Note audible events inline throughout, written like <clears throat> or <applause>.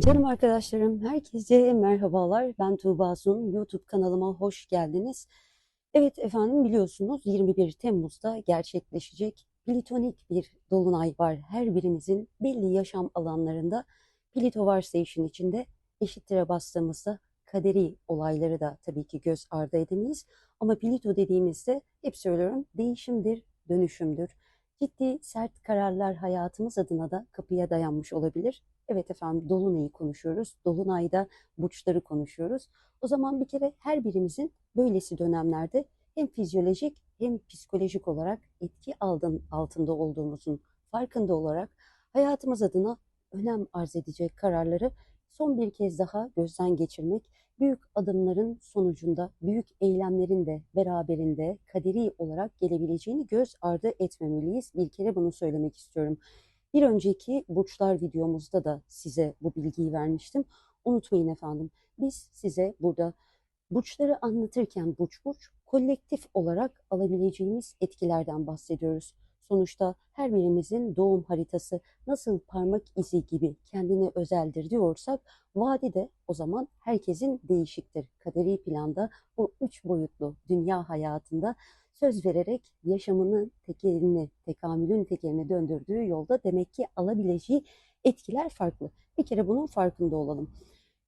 Canım arkadaşlarım, herkese merhabalar. Ben Tuğba Sun. YouTube kanalıma hoş geldiniz. Evet efendim biliyorsunuz 21 Temmuz'da gerçekleşecek plütonik bir dolunay var. Her birimizin belli yaşam alanlarında Plüto varsa işin içinde eşittire bastığımızda kaderi olayları da tabii ki göz ardı edemeyiz. Ama Plüto dediğimizde hep söylüyorum değişimdir, dönüşümdür. Ciddi sert kararlar hayatımız adına da kapıya dayanmış olabilir. Evet efendim Dolunay'ı konuşuyoruz. Dolunay'da burçları konuşuyoruz. O zaman bir kere her birimizin böylesi dönemlerde hem fizyolojik hem psikolojik olarak etki aldın, altında olduğumuzun farkında olarak hayatımız adına önem arz edecek kararları son bir kez daha gözden geçirmek, büyük adımların sonucunda büyük eylemlerin de beraberinde kaderi olarak gelebileceğini göz ardı etmemeliyiz. Bir kere bunu söylemek istiyorum. Bir önceki burçlar videomuzda da size bu bilgiyi vermiştim. Unutmayın efendim. Biz size burada burçları anlatırken burç burç kolektif olarak alabileceğimiz etkilerden bahsediyoruz. Sonuçta her birimizin doğum haritası nasıl parmak izi gibi kendine özeldir diyorsak vadide o zaman herkesin değişiktir. Kaderi planda bu üç boyutlu dünya hayatında söz vererek yaşamının tekerini, tekamülün tekerini döndürdüğü yolda demek ki alabileceği etkiler farklı. Bir kere bunun farkında olalım.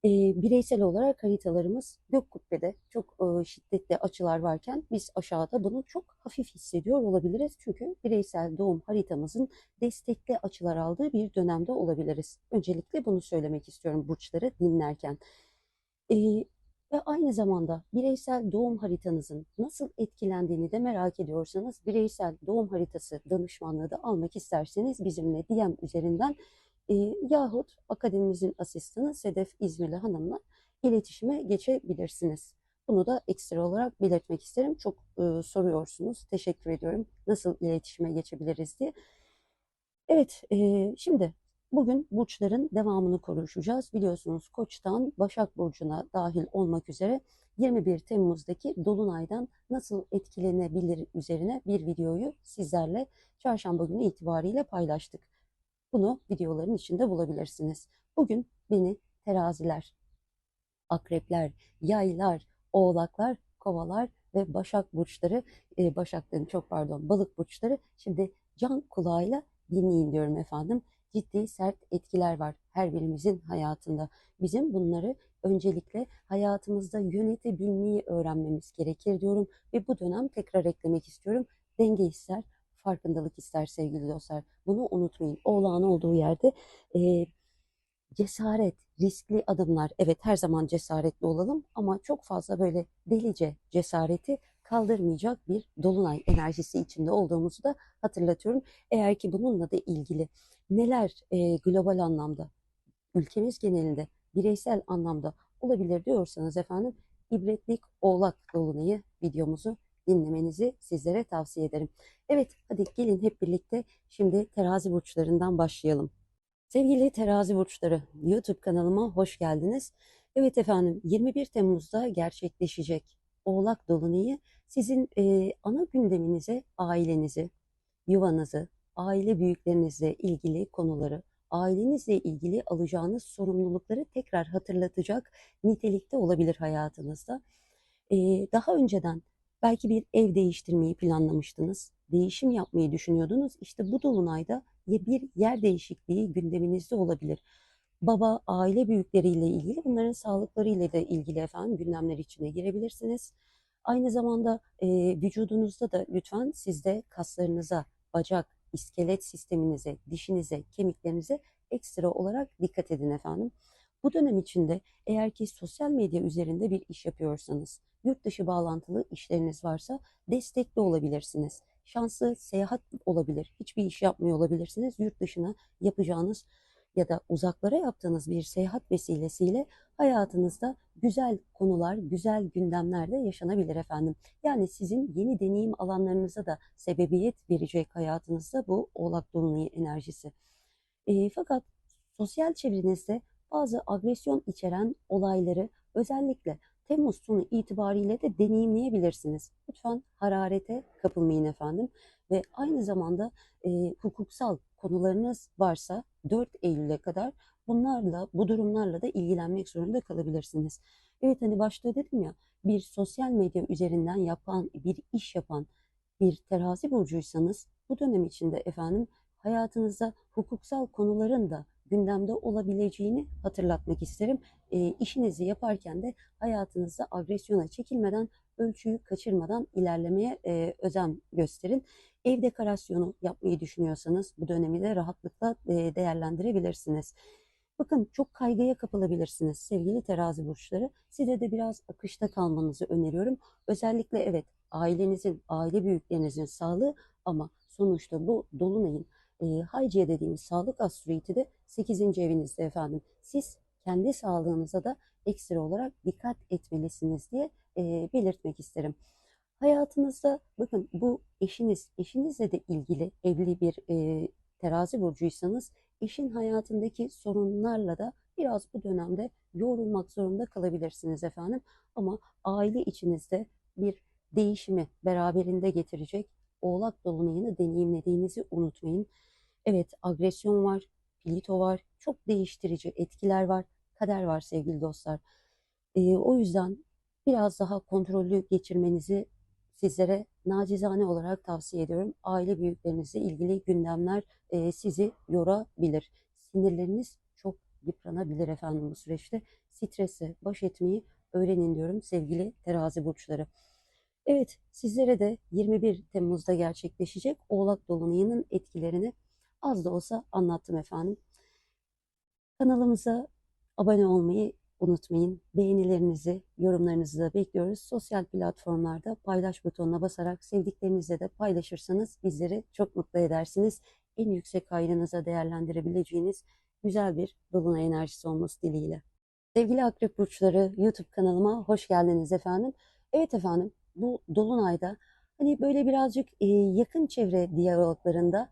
E, bireysel olarak haritalarımız gök kubbede çok e, şiddetli açılar varken biz aşağıda bunu çok hafif hissediyor olabiliriz. Çünkü bireysel doğum haritamızın destekli açılar aldığı bir dönemde olabiliriz. Öncelikle bunu söylemek istiyorum burçları dinlerken. E, ve aynı zamanda bireysel doğum haritanızın nasıl etkilendiğini de merak ediyorsanız bireysel doğum haritası danışmanlığı da almak isterseniz bizimle DM üzerinden e, yahut akademimizin asistanı Sedef İzmirli Hanım'la iletişime geçebilirsiniz. Bunu da ekstra olarak belirtmek isterim. Çok e, soruyorsunuz. Teşekkür ediyorum. Nasıl iletişime geçebiliriz diye. Evet, e, şimdi bugün burçların devamını konuşacağız. Biliyorsunuz Koç'tan Başak Burcu'na dahil olmak üzere 21 Temmuz'daki Dolunay'dan nasıl etkilenebilir üzerine bir videoyu sizlerle çarşamba günü itibariyle paylaştık. Bunu videoların içinde bulabilirsiniz. Bugün beni teraziler, akrepler, yaylar, oğlaklar, kovalar ve başak burçları, e, başak çok pardon, balık burçları şimdi can kulağıyla dinleyin diyorum efendim. Ciddi sert etkiler var her birimizin hayatında. Bizim bunları öncelikle hayatımızda yönetebilmeyi öğrenmemiz gerekir diyorum ve bu dönem tekrar eklemek istiyorum. Denge ister, farkındalık ister sevgili dostlar. Bunu unutmayın. Oğlağın olduğu yerde e, cesaret, riskli adımlar. Evet her zaman cesaretli olalım ama çok fazla böyle delice cesareti kaldırmayacak bir dolunay enerjisi içinde olduğumuzu da hatırlatıyorum. Eğer ki bununla da ilgili neler e, global anlamda, ülkemiz genelinde, bireysel anlamda olabilir diyorsanız efendim ibretlik oğlak dolunayı videomuzu dinlemenizi sizlere tavsiye ederim. Evet hadi gelin hep birlikte şimdi terazi burçlarından başlayalım. Sevgili terazi burçları YouTube kanalıma hoş geldiniz. Evet efendim 21 Temmuz'da gerçekleşecek Oğlak Dolunay'ı sizin e, ana gündeminize ailenizi, yuvanızı, aile büyüklerinizle ilgili konuları, ailenizle ilgili alacağınız sorumlulukları tekrar hatırlatacak nitelikte olabilir hayatınızda. E, daha önceden belki bir ev değiştirmeyi planlamıştınız, değişim yapmayı düşünüyordunuz. İşte bu dolunayda bir yer değişikliği gündeminizde olabilir. Baba, aile büyükleriyle ilgili bunların sağlıklarıyla da ilgili efendim gündemler içine girebilirsiniz. Aynı zamanda e, vücudunuzda da lütfen sizde kaslarınıza, bacak, iskelet sisteminize, dişinize, kemiklerinize ekstra olarak dikkat edin efendim. Bu dönem içinde eğer ki sosyal medya üzerinde bir iş yapıyorsanız, yurt dışı bağlantılı işleriniz varsa destekli olabilirsiniz. Şanslı seyahat olabilir. Hiçbir iş yapmıyor olabilirsiniz. Yurt dışına yapacağınız ya da uzaklara yaptığınız bir seyahat vesilesiyle hayatınızda güzel konular, güzel gündemler de yaşanabilir efendim. Yani sizin yeni deneyim alanlarınıza da sebebiyet verecek hayatınızda bu Oğlak Dolunayı enerjisi. E, fakat sosyal çevrenizde bazı agresyon içeren olayları özellikle Temmuz sonu itibariyle de deneyimleyebilirsiniz. Lütfen hararete kapılmayın efendim ve aynı zamanda e, hukuksal konularınız varsa 4 Eylül'e kadar bunlarla, bu durumlarla da ilgilenmek zorunda kalabilirsiniz. Evet hani başta dedim ya bir sosyal medya üzerinden yapan, bir iş yapan bir terazi burcuysanız bu dönem içinde efendim hayatınızda hukuksal konuların da gündemde olabileceğini hatırlatmak isterim. E, işinizi yaparken de hayatınızda agresyona çekilmeden, ölçüyü kaçırmadan ilerlemeye e, özen gösterin. Ev dekorasyonu yapmayı düşünüyorsanız bu dönemi de rahatlıkla e, değerlendirebilirsiniz. Bakın çok kaygıya kapılabilirsiniz sevgili terazi burçları. Size de biraz akışta kalmanızı öneriyorum. Özellikle evet ailenizin, aile büyüklerinizin sağlığı ama sonuçta bu dolunayın e, Hayciye dediğimiz sağlık astrolojisi de 8. evinizde efendim. Siz kendi sağlığınıza da ekstra olarak dikkat etmelisiniz diye e, belirtmek isterim. Hayatınızda bakın bu eşiniz, eşinizle de ilgili evli bir e, terazi burcuysanız eşin hayatındaki sorunlarla da biraz bu dönemde yoğrulmak zorunda kalabilirsiniz efendim. Ama aile içinizde bir değişimi beraberinde getirecek Oğlak Dolunay'ını deneyimlediğinizi unutmayın. Evet agresyon var, Plito var, çok değiştirici etkiler var, kader var sevgili dostlar. Ee, o yüzden biraz daha kontrollü geçirmenizi sizlere nacizane olarak tavsiye ediyorum. Aile büyüklerinizle ilgili gündemler e, sizi yorabilir. Sinirleriniz çok yıpranabilir efendim bu süreçte. Stresle baş etmeyi öğrenin diyorum sevgili terazi burçları. Evet sizlere de 21 Temmuz'da gerçekleşecek Oğlak Dolunay'ının etkilerini az da olsa anlattım efendim. Kanalımıza abone olmayı unutmayın. Beğenilerinizi, yorumlarınızı da bekliyoruz. Sosyal platformlarda paylaş butonuna basarak sevdiklerinizle de paylaşırsanız bizleri çok mutlu edersiniz. En yüksek hayrınıza değerlendirebileceğiniz güzel bir dolunay enerjisi olması dileğiyle. Sevgili Akrep Burçları YouTube kanalıma hoş geldiniz efendim. Evet efendim bu dolunayda hani böyle birazcık e, yakın çevre diyaloglarında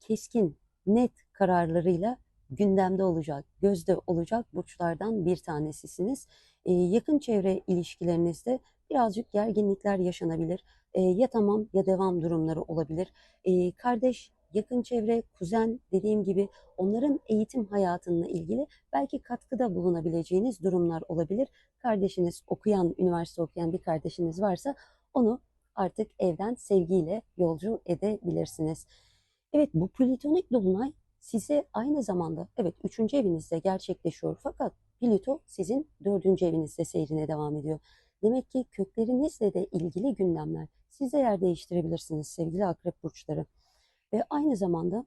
keskin, net kararlarıyla gündemde olacak, gözde olacak burçlardan bir tanesisiniz. E, yakın çevre ilişkilerinizde birazcık gerginlikler yaşanabilir. E, ya tamam ya devam durumları olabilir. E, kardeş, yakın çevre, kuzen dediğim gibi onların eğitim hayatına ilgili belki katkıda bulunabileceğiniz durumlar olabilir. Kardeşiniz okuyan, üniversite okuyan bir kardeşiniz varsa onu artık evden sevgiyle yolcu edebilirsiniz. Evet bu plütonik dolunay size aynı zamanda evet üçüncü evinizde gerçekleşiyor fakat Plüto sizin dördüncü evinizde seyrine devam ediyor. Demek ki köklerinizle de ilgili gündemler siz de yer değiştirebilirsiniz sevgili akrep burçları. Ve aynı zamanda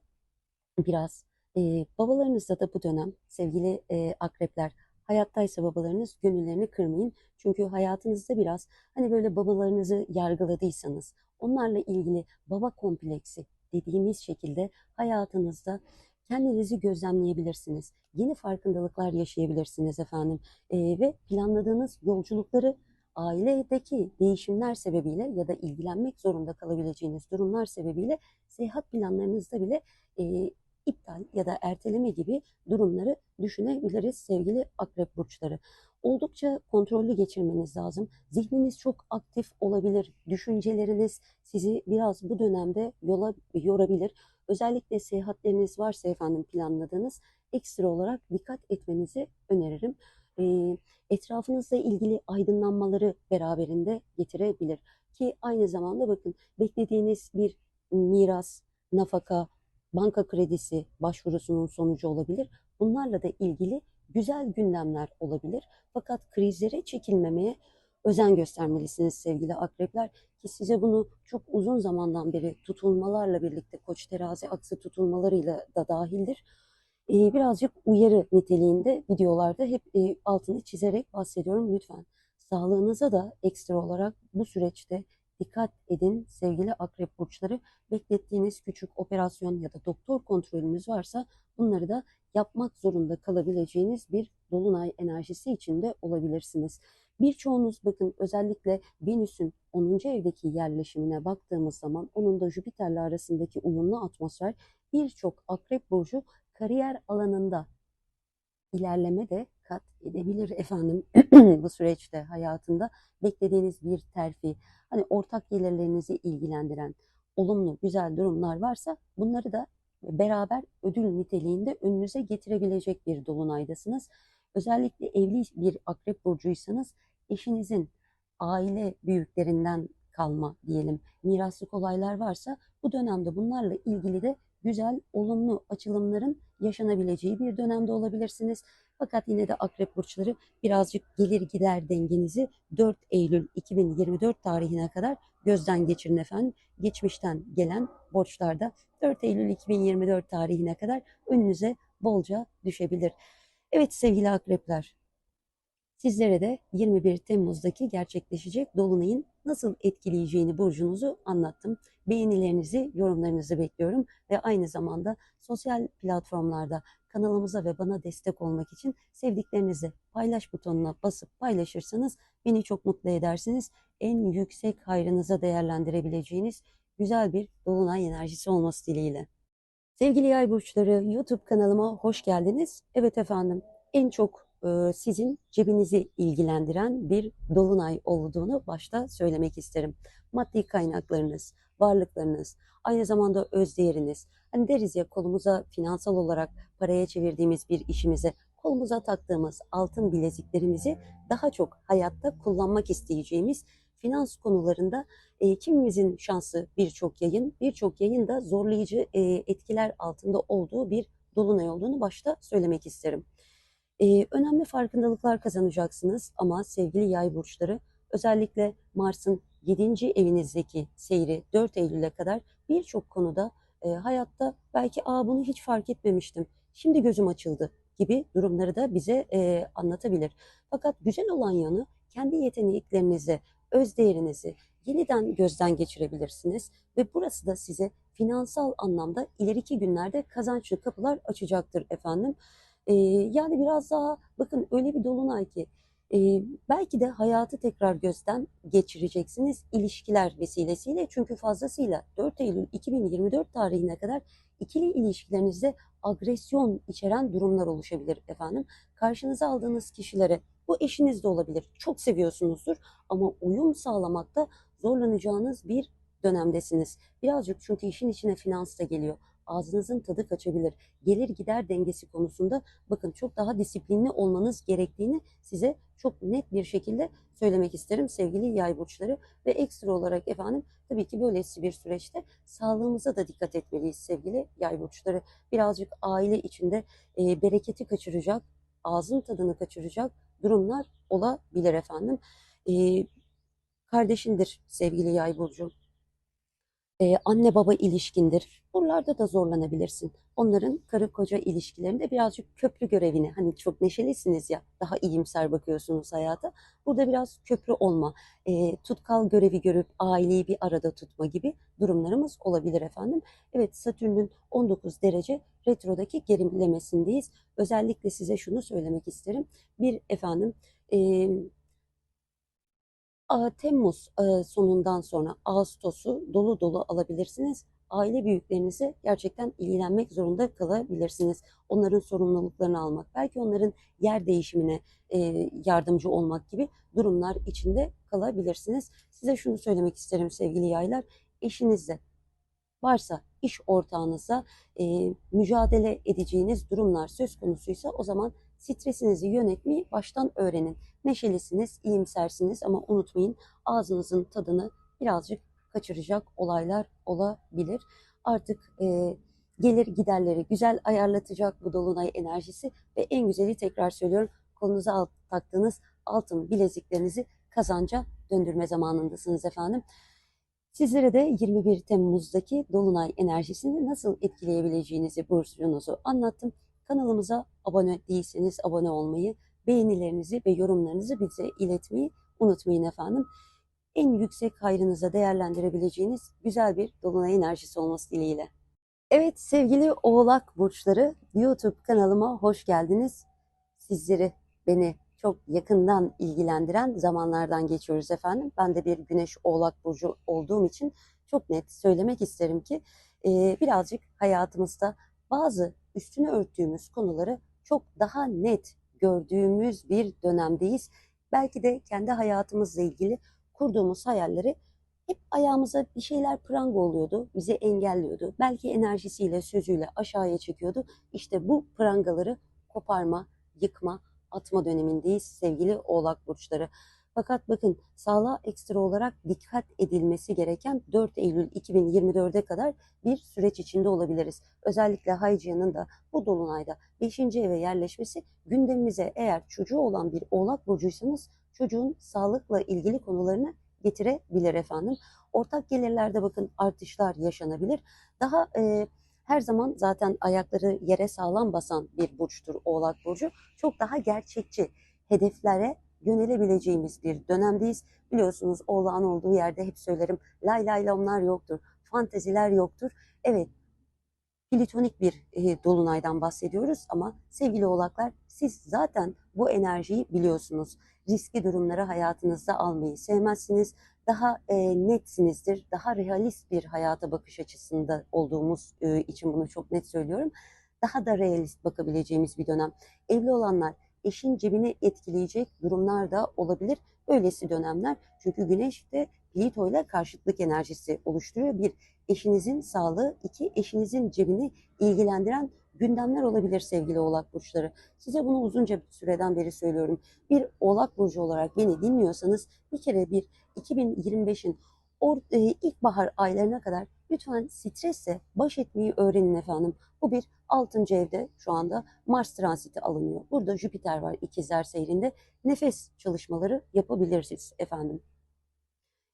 biraz e, babalarınızda da bu dönem sevgili e, akrepler hayattaysa babalarınız gönüllerini kırmayın. Çünkü hayatınızda biraz hani böyle babalarınızı yargıladıysanız onlarla ilgili baba kompleksi dediğimiz şekilde hayatınızda kendinizi gözlemleyebilirsiniz. Yeni farkındalıklar yaşayabilirsiniz efendim. E, ve planladığınız yolculukları ailedeki değişimler sebebiyle ya da ilgilenmek zorunda kalabileceğiniz durumlar sebebiyle seyahat planlarınızda bile e, iptal ya da erteleme gibi durumları düşünebiliriz sevgili akrep burçları. Oldukça kontrollü geçirmeniz lazım. Zihniniz çok aktif olabilir. Düşünceleriniz sizi biraz bu dönemde yola yorabilir. Özellikle seyahatleriniz varsa efendim planladığınız ekstra olarak dikkat etmenizi öneririm. Etrafınızla ilgili aydınlanmaları beraberinde getirebilir. Ki aynı zamanda bakın beklediğiniz bir miras, nafaka, banka kredisi başvurusunun sonucu olabilir. Bunlarla da ilgili güzel gündemler olabilir. Fakat krizlere çekilmemeye özen göstermelisiniz sevgili akrepler ki size bunu çok uzun zamandan beri tutulmalarla birlikte koç terazi aksı tutulmalarıyla da dahildir. Ee, birazcık uyarı niteliğinde videolarda hep e, altını çizerek bahsediyorum lütfen. Sağlığınıza da ekstra olarak bu süreçte dikkat edin sevgili akrep burçları. Beklettiğiniz küçük operasyon ya da doktor kontrolünüz varsa bunları da yapmak zorunda kalabileceğiniz bir dolunay enerjisi içinde olabilirsiniz. Birçoğunuz bakın özellikle Venüs'ün 10. evdeki yerleşimine baktığımız zaman onun da Jüpiter'le arasındaki uyumlu atmosfer birçok akrep burcu kariyer alanında ilerleme de kat edebilir efendim <clears throat> bu süreçte hayatında beklediğiniz bir terfi hani ortak gelirlerinizi ilgilendiren olumlu güzel durumlar varsa bunları da beraber ödül niteliğinde önünüze getirebilecek bir dolunaydasınız. Özellikle evli bir akrep burcuysanız eşinizin aile büyüklerinden kalma diyelim miraslık olaylar varsa bu dönemde bunlarla ilgili de güzel, olumlu açılımların yaşanabileceği bir dönemde olabilirsiniz. Fakat yine de akrep burçları birazcık gelir gider dengenizi 4 Eylül 2024 tarihine kadar gözden geçirin efendim. Geçmişten gelen borçlarda 4 Eylül 2024 tarihine kadar önünüze bolca düşebilir. Evet sevgili akrepler, sizlere de 21 Temmuz'daki gerçekleşecek Dolunay'ın nasıl etkileyeceğini burcunuzu anlattım. Beğenilerinizi, yorumlarınızı bekliyorum ve aynı zamanda sosyal platformlarda kanalımıza ve bana destek olmak için sevdiklerinizi paylaş butonuna basıp paylaşırsanız beni çok mutlu edersiniz. En yüksek hayrınıza değerlendirebileceğiniz güzel bir dolunay enerjisi olması dileğiyle. Sevgili yay burçları YouTube kanalıma hoş geldiniz. Evet efendim en çok sizin cebinizi ilgilendiren bir dolunay olduğunu başta söylemek isterim. Maddi kaynaklarınız, varlıklarınız, aynı zamanda özdeğeriniz. Hani deriz ya kolumuza finansal olarak paraya çevirdiğimiz bir işimize kolumuza taktığımız altın bileziklerimizi daha çok hayatta kullanmak isteyeceğimiz finans konularında e, kimimizin şansı birçok yayın, birçok yayın da zorlayıcı e, etkiler altında olduğu bir dolunay olduğunu başta söylemek isterim. E, önemli farkındalıklar kazanacaksınız ama sevgili yay burçları özellikle Mars'ın 7. evinizdeki seyri 4 Eylül'e kadar birçok konuda e, hayatta belki Aa, bunu hiç fark etmemiştim, şimdi gözüm açıldı gibi durumları da bize e, anlatabilir. Fakat güzel olan yanı kendi yeteneklerinizi, öz değerinizi yeniden gözden geçirebilirsiniz ve burası da size finansal anlamda ileriki günlerde kazançlı kapılar açacaktır efendim. Ee, yani biraz daha bakın öyle bir dolunay ki e, belki de hayatı tekrar gözden geçireceksiniz ilişkiler vesilesiyle. Çünkü fazlasıyla 4 Eylül 2024 tarihine kadar ikili ilişkilerinizde agresyon içeren durumlar oluşabilir efendim. Karşınıza aldığınız kişilere bu eşiniz de olabilir. Çok seviyorsunuzdur ama uyum sağlamakta zorlanacağınız bir dönemdesiniz. Birazcık çünkü işin içine finans da geliyor ağzınızın tadı kaçabilir. Gelir gider dengesi konusunda bakın çok daha disiplinli olmanız gerektiğini size çok net bir şekilde söylemek isterim sevgili yay burçları ve ekstra olarak efendim tabii ki böylesi bir süreçte sağlığımıza da dikkat etmeliyiz sevgili yay burçları. Birazcık aile içinde e, bereketi kaçıracak, ağzın tadını kaçıracak durumlar olabilir efendim. E, kardeşindir sevgili yay burcu e, anne baba ilişkindir. Buralarda da zorlanabilirsin. Onların karı koca ilişkilerinde birazcık köprü görevini hani çok neşelisiniz ya daha iyimser bakıyorsunuz hayata. Burada biraz köprü olma, e, tutkal görevi görüp aileyi bir arada tutma gibi durumlarımız olabilir efendim. Evet Satürn'ün 19 derece retrodaki gerilemesindeyiz. Özellikle size şunu söylemek isterim. Bir efendim e, Temmuz sonundan sonra Ağustos'u dolu dolu alabilirsiniz. Aile büyüklerinize gerçekten ilgilenmek zorunda kalabilirsiniz. Onların sorumluluklarını almak, belki onların yer değişimine yardımcı olmak gibi durumlar içinde kalabilirsiniz. Size şunu söylemek isterim sevgili yaylar. Eşinizle varsa iş ortağınızla e, mücadele edeceğiniz durumlar söz konusuysa o zaman stresinizi yönetmeyi baştan öğrenin. Neşelisiniz, iyimsersiniz ama unutmayın ağzınızın tadını birazcık kaçıracak olaylar olabilir. Artık e, gelir giderleri güzel ayarlatacak bu dolunay enerjisi ve en güzeli tekrar söylüyorum kolunuza alt, taktığınız altın bileziklerinizi kazanca döndürme zamanındasınız efendim. Sizlere de 21 Temmuz'daki Dolunay enerjisini nasıl etkileyebileceğinizi, burcunuzu anlattım. Kanalımıza abone değilseniz abone olmayı, beğenilerinizi ve yorumlarınızı bize iletmeyi unutmayın efendim. En yüksek hayrınıza değerlendirebileceğiniz güzel bir Dolunay enerjisi olması dileğiyle. Evet sevgili Oğlak Burçları YouTube kanalıma hoş geldiniz. Sizleri, beni çok yakından ilgilendiren zamanlardan geçiyoruz efendim. Ben de bir Güneş Oğlak Burcu olduğum için çok net söylemek isterim ki birazcık hayatımızda bazı üstünü örttüğümüz konuları çok daha net gördüğümüz bir dönemdeyiz. Belki de kendi hayatımızla ilgili kurduğumuz hayalleri hep ayağımıza bir şeyler pranga oluyordu, bizi engelliyordu. Belki enerjisiyle, sözüyle aşağıya çekiyordu. İşte bu prangaları koparma, yıkma, atma dönemindeyiz sevgili oğlak burçları. Fakat bakın sağlığa ekstra olarak dikkat edilmesi gereken 4 Eylül 2024'e kadar bir süreç içinde olabiliriz. Özellikle Haycı'nın da bu dolunayda 5. eve yerleşmesi gündemimize eğer çocuğu olan bir oğlak burcuysanız çocuğun sağlıkla ilgili konularını getirebilir efendim. Ortak gelirlerde bakın artışlar yaşanabilir. Daha e, her zaman zaten ayakları yere sağlam basan bir burçtur Oğlak Burcu. Çok daha gerçekçi hedeflere yönelebileceğimiz bir dönemdeyiz. Biliyorsunuz Oğlak'ın olduğu yerde hep söylerim lay lay lamlar yoktur, fanteziler yoktur. Evet plitonik bir e, dolunaydan bahsediyoruz ama sevgili oğlaklar siz zaten bu enerjiyi biliyorsunuz. Riskli durumları hayatınızda almayı sevmezsiniz. Daha e, netsinizdir. Daha realist bir hayata bakış açısında olduğumuz e, için bunu çok net söylüyorum. Daha da realist bakabileceğimiz bir dönem. Evli olanlar eşin cebini etkileyecek durumlar da olabilir. Böylesi dönemler çünkü güneş de Plüto ile karşıtlık enerjisi oluşturuyor. Bir, eşinizin sağlığı, iki, eşinizin cebini ilgilendiren gündemler olabilir sevgili oğlak burçları. Size bunu uzunca bir süreden beri söylüyorum. Bir oğlak burcu olarak beni dinliyorsanız bir kere bir 2025'in or- e, ilkbahar aylarına kadar lütfen stresle baş etmeyi öğrenin efendim. Bu bir 6. evde şu anda Mars transiti alınıyor. Burada Jüpiter var ikizler seyrinde. Nefes çalışmaları yapabilirsiniz efendim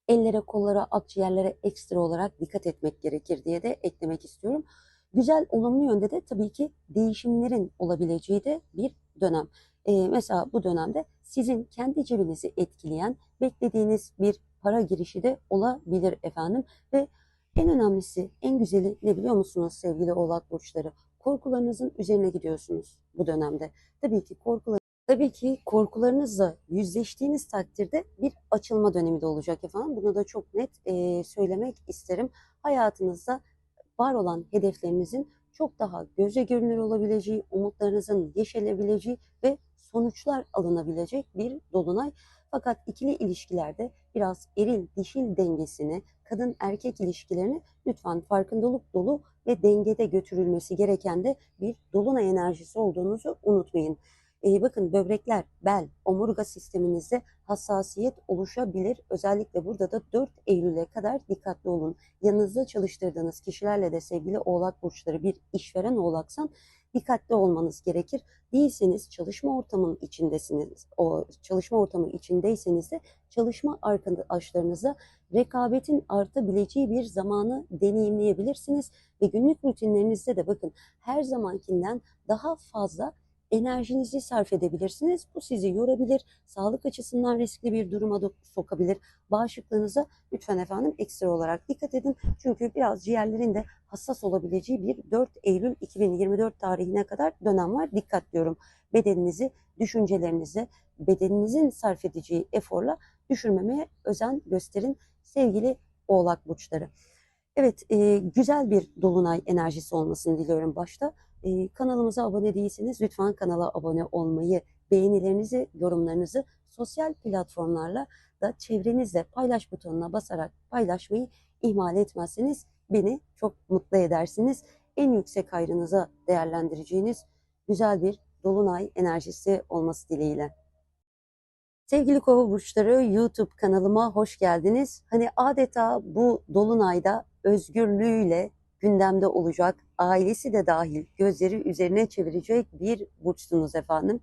ellere, kollara, akciğerlere ekstra olarak dikkat etmek gerekir diye de eklemek istiyorum. Güzel, olumlu yönde de tabii ki değişimlerin olabileceği de bir dönem. Ee, mesela bu dönemde sizin kendi cebinizi etkileyen, beklediğiniz bir para girişi de olabilir efendim. Ve en önemlisi, en güzeli ne biliyor musunuz sevgili oğlak burçları? Korkularınızın üzerine gidiyorsunuz bu dönemde. Tabii ki korkular Tabii ki korkularınızla yüzleştiğiniz takdirde bir açılma dönemi de olacak efendim. Bunu da çok net e, söylemek isterim. Hayatınızda var olan hedeflerinizin çok daha göze görünür olabileceği, umutlarınızın yeşelebileceği ve sonuçlar alınabilecek bir dolunay. Fakat ikili ilişkilerde biraz eril dişil dengesini, kadın erkek ilişkilerini lütfen farkındalık dolu ve dengede götürülmesi gereken de bir dolunay enerjisi olduğunuzu unutmayın. E, bakın böbrekler, bel, omurga sisteminizde hassasiyet oluşabilir. Özellikle burada da 4 Eylül'e kadar dikkatli olun. Yanınızda çalıştırdığınız kişilerle de sevgili oğlak burçları bir işveren oğlaksan dikkatli olmanız gerekir. Değilseniz çalışma ortamının içindesiniz. O çalışma ortamı içindeyseniz de çalışma arkadaşlarınıza rekabetin artabileceği bir zamanı deneyimleyebilirsiniz ve günlük rutinlerinizde de bakın her zamankinden daha fazla enerjinizi sarf edebilirsiniz. Bu sizi yorabilir, sağlık açısından riskli bir duruma sokabilir. Bağışıklığınıza lütfen efendim ekstra olarak dikkat edin. Çünkü biraz ciğerlerin de hassas olabileceği bir 4 Eylül 2024 tarihine kadar dönem var. Dikkat diyorum. Bedeninizi, düşüncelerinizi, bedeninizin sarf edeceği eforla düşürmemeye özen gösterin sevgili oğlak burçları. Evet, e, güzel bir dolunay enerjisi olmasını diliyorum başta. E, kanalımıza abone değilseniz lütfen kanala abone olmayı, beğenilerinizi, yorumlarınızı sosyal platformlarla da çevrenizle paylaş butonuna basarak paylaşmayı ihmal etmezseniz beni çok mutlu edersiniz. En yüksek hayrınıza değerlendireceğiniz güzel bir dolunay enerjisi olması dileğiyle. Sevgili kova burçları YouTube kanalıma hoş geldiniz. Hani adeta bu dolunayda özgürlüğüyle gündemde olacak, ailesi de dahil gözleri üzerine çevirecek bir burçsunuz efendim.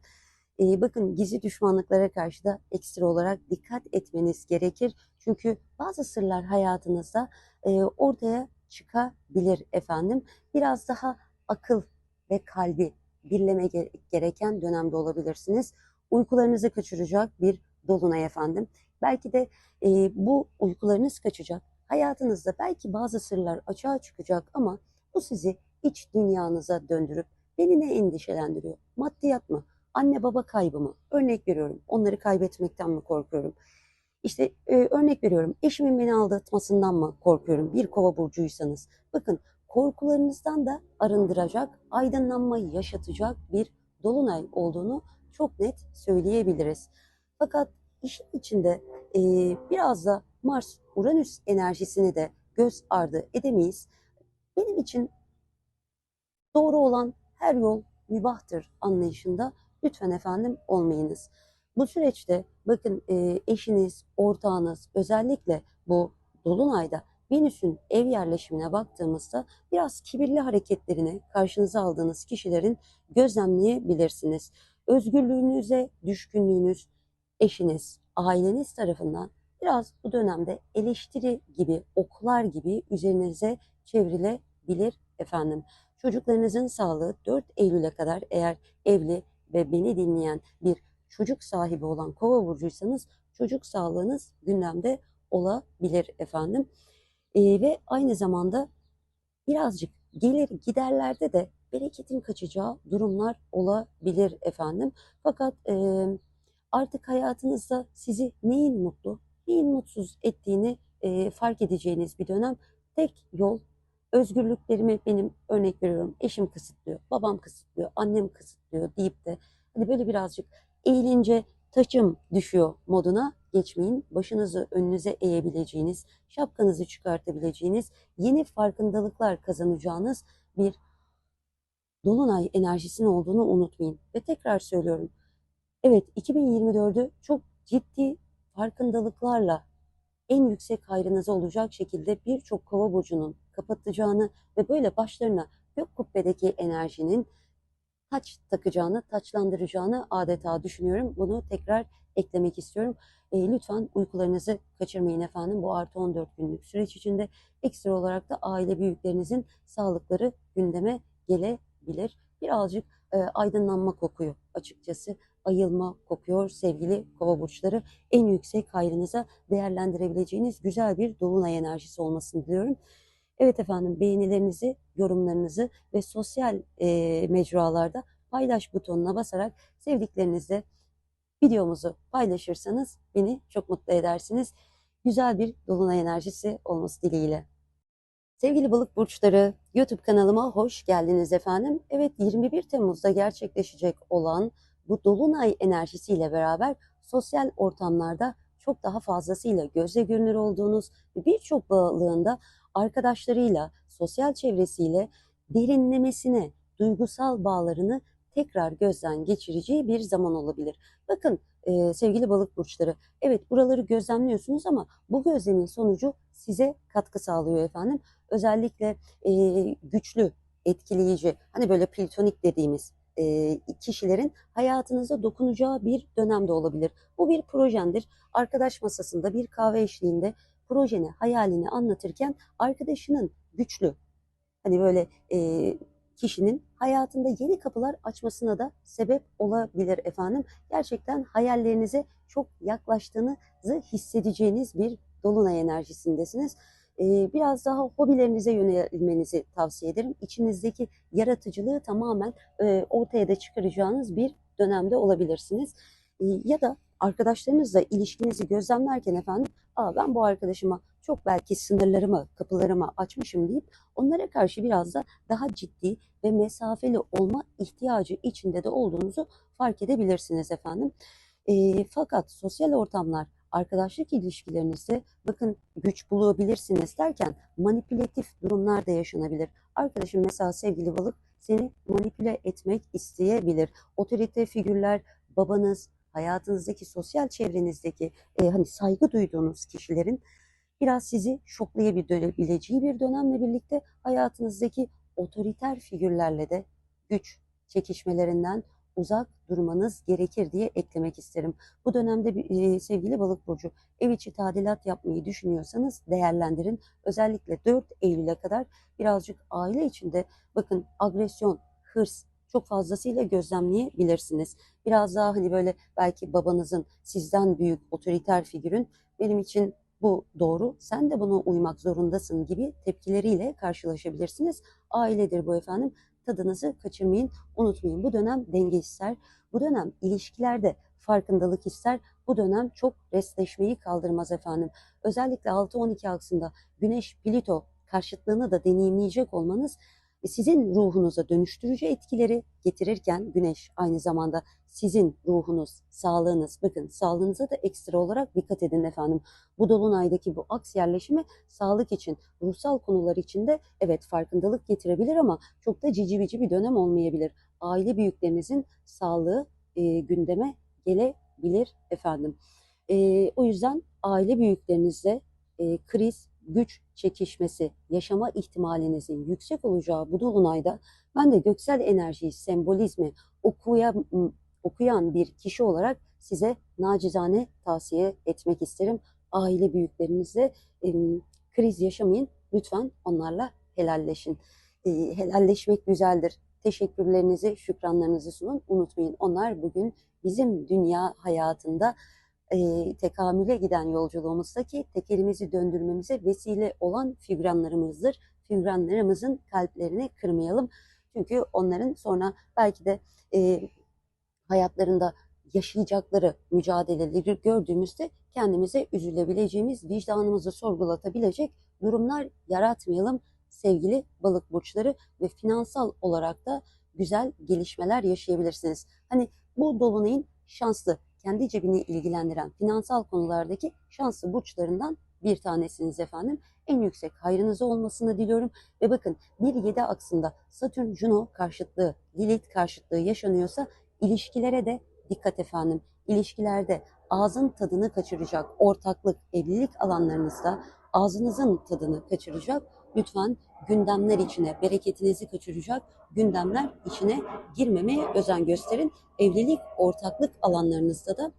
Ee, bakın gizli düşmanlıklara karşı da ekstra olarak dikkat etmeniz gerekir. Çünkü bazı sırlar hayatınızda e, ortaya çıkabilir efendim. Biraz daha akıl ve kalbi birleme gereken dönemde olabilirsiniz. Uykularınızı kaçıracak bir dolunay efendim. Belki de e, bu uykularınız kaçacak Hayatınızda belki bazı sırlar açığa çıkacak ama bu sizi iç dünyanıza döndürüp beni ne endişelendiriyor? Maddiyat mı? Anne baba kaybı mı? Örnek veriyorum. Onları kaybetmekten mi korkuyorum? İşte e, örnek veriyorum. Eşimin beni aldatmasından mı korkuyorum? Bir kova burcuysanız. Bakın korkularınızdan da arındıracak, aydınlanmayı yaşatacak bir dolunay olduğunu çok net söyleyebiliriz. Fakat işin içinde e, biraz da Mars Uranüs enerjisini de göz ardı edemeyiz. Benim için doğru olan her yol mübahtır anlayışında lütfen efendim olmayınız. Bu süreçte bakın e, eşiniz, ortağınız özellikle bu dolunayda Venüs'ün ev yerleşimine baktığımızda biraz kibirli hareketlerini karşınıza aldığınız kişilerin gözlemleyebilirsiniz. Özgürlüğünüze düşkünlüğünüz eşiniz, aileniz tarafından biraz bu dönemde eleştiri gibi, oklar gibi üzerinize çevrilebilir efendim. Çocuklarınızın sağlığı 4 Eylül'e kadar eğer evli ve beni dinleyen bir çocuk sahibi olan kova burcuysanız çocuk sağlığınız gündemde olabilir efendim. Ee, ve aynı zamanda birazcık gelir giderlerde de bereketin kaçacağı durumlar olabilir efendim. Fakat e, artık hayatınızda sizi neyin mutlu, neyin mutsuz ettiğini e, fark edeceğiniz bir dönem. Tek yol özgürlüklerimi benim örnek veriyorum eşim kısıtlıyor, babam kısıtlıyor, annem kısıtlıyor deyip de hani böyle birazcık eğilince taçım düşüyor moduna geçmeyin. Başınızı önünüze eğebileceğiniz, şapkanızı çıkartabileceğiniz, yeni farkındalıklar kazanacağınız bir dolunay enerjisinin olduğunu unutmayın. Ve tekrar söylüyorum. Evet 2024'ü çok ciddi farkındalıklarla en yüksek hayrınıza olacak şekilde birçok kova burcunun kapatacağını ve böyle başlarına gök kubbedeki enerjinin taç takacağını, taçlandıracağını adeta düşünüyorum. Bunu tekrar eklemek istiyorum. E, lütfen uykularınızı kaçırmayın efendim. Bu artı 14 günlük süreç içinde ekstra olarak da aile büyüklerinizin sağlıkları gündeme gelebilir. Birazcık e, aydınlanma kokuyor açıkçası. Ayılma kokuyor sevgili kova burçları. En yüksek hayrınıza değerlendirebileceğiniz güzel bir dolunay enerjisi olmasını diliyorum. Evet efendim beğenilerinizi, yorumlarınızı ve sosyal e, mecralarda paylaş butonuna basarak sevdiklerinizle videomuzu paylaşırsanız beni çok mutlu edersiniz. Güzel bir dolunay enerjisi olması dileğiyle. Sevgili balık burçları, YouTube kanalıma hoş geldiniz efendim. Evet 21 Temmuz'da gerçekleşecek olan bu dolunay enerjisiyle beraber sosyal ortamlarda çok daha fazlasıyla gözle görünür olduğunuz birçok balığında arkadaşlarıyla, sosyal çevresiyle derinlemesine duygusal bağlarını tekrar gözden geçireceği bir zaman olabilir. Bakın e, sevgili balık burçları, evet buraları gözlemliyorsunuz ama bu gözlemin sonucu size katkı sağlıyor efendim. Özellikle e, güçlü, etkileyici, hani böyle platonik dediğimiz e, kişilerin hayatınıza dokunacağı bir dönemde olabilir. Bu bir projendir. Arkadaş masasında bir kahve eşliğinde projeni, hayalini anlatırken arkadaşının güçlü, hani böyle e, kişinin hayatında yeni kapılar açmasına da sebep olabilir efendim. Gerçekten hayallerinize çok yaklaştığınızı hissedeceğiniz bir dolunay enerjisindesiniz. Biraz daha hobilerinize yönelmenizi tavsiye ederim. İçinizdeki yaratıcılığı tamamen ortaya da çıkaracağınız bir dönemde olabilirsiniz. Ya da arkadaşlarınızla ilişkinizi gözlemlerken efendim, Aa, ben bu arkadaşıma çok belki sınırlarımı, kapılarımı açmışım deyip onlara karşı biraz da daha ciddi ve mesafeli olma ihtiyacı içinde de olduğunuzu fark edebilirsiniz efendim. E, fakat sosyal ortamlar, arkadaşlık ilişkilerinizde bakın güç bulabilirsiniz derken manipülatif durumlar da yaşanabilir. Arkadaşım mesela sevgili balık seni manipüle etmek isteyebilir. Otorite figürler, babanız, hayatınızdaki sosyal çevrenizdeki e, hani saygı duyduğunuz kişilerin biraz sizi şoklayabileceği bir dönemle birlikte hayatınızdaki otoriter figürlerle de güç çekişmelerinden uzak durmanız gerekir diye eklemek isterim. Bu dönemde e, sevgili balık burcu ev içi tadilat yapmayı düşünüyorsanız değerlendirin. Özellikle 4 Eylül'e kadar birazcık aile içinde bakın agresyon, hırs çok fazlasıyla gözlemleyebilirsiniz. Biraz daha hani böyle belki babanızın sizden büyük otoriter figürün benim için bu doğru, sen de buna uymak zorundasın gibi tepkileriyle karşılaşabilirsiniz. Ailedir bu efendim. Tadınızı kaçırmayın, unutmayın. Bu dönem denge ister. Bu dönem ilişkilerde farkındalık ister. Bu dönem çok resleşmeyi kaldırmaz efendim. Özellikle 6-12 aksında Güneş Plüto karşıtlığını da deneyimleyecek olmanız sizin ruhunuza dönüştürücü etkileri getirirken güneş aynı zamanda sizin ruhunuz, sağlığınız, bakın sağlığınıza da ekstra olarak dikkat edin efendim. Bu dolunaydaki bu aks yerleşimi sağlık için, ruhsal konular için de evet farkındalık getirebilir ama çok da cici bir dönem olmayabilir. Aile büyüklerinizin sağlığı e, gündeme gelebilir efendim. E, o yüzden aile büyüklerinizle e, kriz, güç çekişmesi yaşama ihtimalinizin yüksek olacağı bu dolunayda ben de göksel enerjiyi, sembolizmi okuyan, okuyan bir kişi olarak size nacizane tavsiye etmek isterim. Aile büyüklerinizle e, kriz yaşamayın. Lütfen onlarla helalleşin. E, helalleşmek güzeldir. Teşekkürlerinizi, şükranlarınızı sunun. Unutmayın onlar bugün bizim dünya hayatında e, tekamüle giden yolculuğumuzdaki tekerimizi döndürmemize vesile olan figüranlarımızdır. Figüranlarımızın kalplerini kırmayalım. Çünkü onların sonra belki de e, hayatlarında yaşayacakları mücadeleleri gördüğümüzde kendimize üzülebileceğimiz, vicdanımızı sorgulatabilecek durumlar yaratmayalım sevgili balık burçları ve finansal olarak da güzel gelişmeler yaşayabilirsiniz. Hani bu dolunayın şanslı, kendi cebini ilgilendiren finansal konulardaki şanslı burçlarından bir tanesiniz efendim. En yüksek hayrınızı olmasını diliyorum. Ve bakın 1-7 aksında Satürn-Juno karşıtlığı, Lilith karşıtlığı yaşanıyorsa ilişkilere de dikkat efendim. İlişkilerde ağzın tadını kaçıracak ortaklık, evlilik alanlarınızda ağzınızın tadını kaçıracak lütfen gündemler içine, bereketinizi kaçıracak gündemler içine girmemeye özen gösterin. Evlilik, ortaklık alanlarınızda da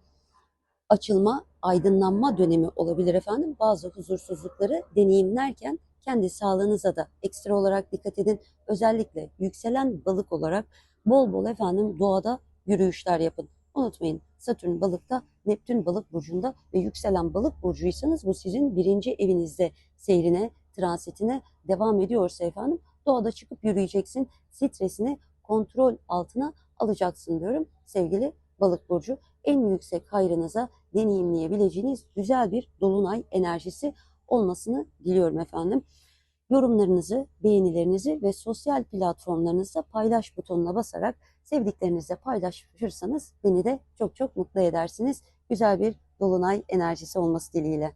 açılma, aydınlanma dönemi olabilir efendim. Bazı huzursuzlukları deneyimlerken kendi sağlığınıza da ekstra olarak dikkat edin. Özellikle yükselen balık olarak bol bol efendim doğada yürüyüşler yapın. Unutmayın Satürn balıkta, Neptün balık burcunda ve yükselen balık burcuysanız bu sizin birinci evinizde seyrine, transitine devam ediyorsa efendim doğada çıkıp yürüyeceksin. Stresini kontrol altına alacaksın diyorum sevgili balık burcu. En yüksek hayrınıza deneyimleyebileceğiniz güzel bir dolunay enerjisi olmasını diliyorum efendim. Yorumlarınızı, beğenilerinizi ve sosyal platformlarınızda paylaş butonuna basarak sevdiklerinizle paylaşırsanız beni de çok çok mutlu edersiniz. Güzel bir dolunay enerjisi olması dileğiyle.